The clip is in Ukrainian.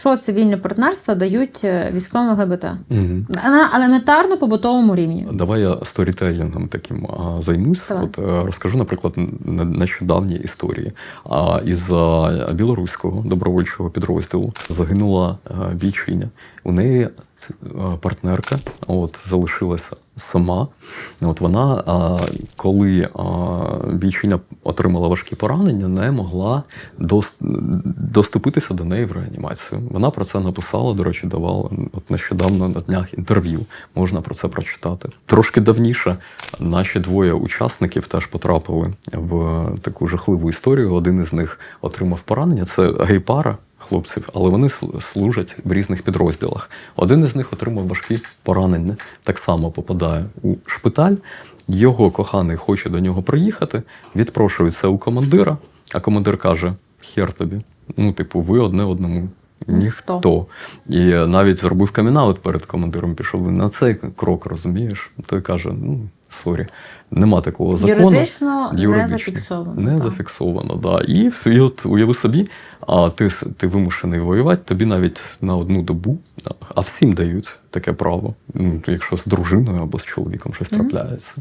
Що цивільне партнерство дають е, військовим ЛГБТ? Угу. На елементарно побутовому рівні. Давай я сторітелінгом таким займусь. Давай. От е, розкажу, наприклад, нещодавні історії. А із білоруського добровольчого підрозділу загинула е, бійчиня. У неї е, партнерка, от залишилася сама. От вона, а, коли а, бійчиня отримала важкі поранення, не могла доступитися до неї в реанімацію. Вона про це написала, до речі, давала от нещодавно на днях інтерв'ю. Можна про це прочитати. Трошки давніше наші двоє учасників теж потрапили в таку жахливу історію. Один із них отримав поранення. Це гей-пара хлопців, але вони служать в різних підрозділах. Один із них отримав важкі поранення, так само попадає у шпиталь. Його коханий хоче до нього приїхати, відпрошується у командира, а командир каже: хер тобі. Ну, типу, ви одне одному. Ніхто. Ніхто. І навіть зробив камінаут перед командиром, пішов на цей крок, розумієш? Той каже: ну, сорі, нема такого закону. Юридично, не зафіксовано. Не так. зафіксовано, да. І, і от уяви собі, а ти, ти вимушений воювати, тобі навіть на одну добу, а всім дають таке право, ну, якщо з дружиною або з чоловіком щось Мгм. трапляється.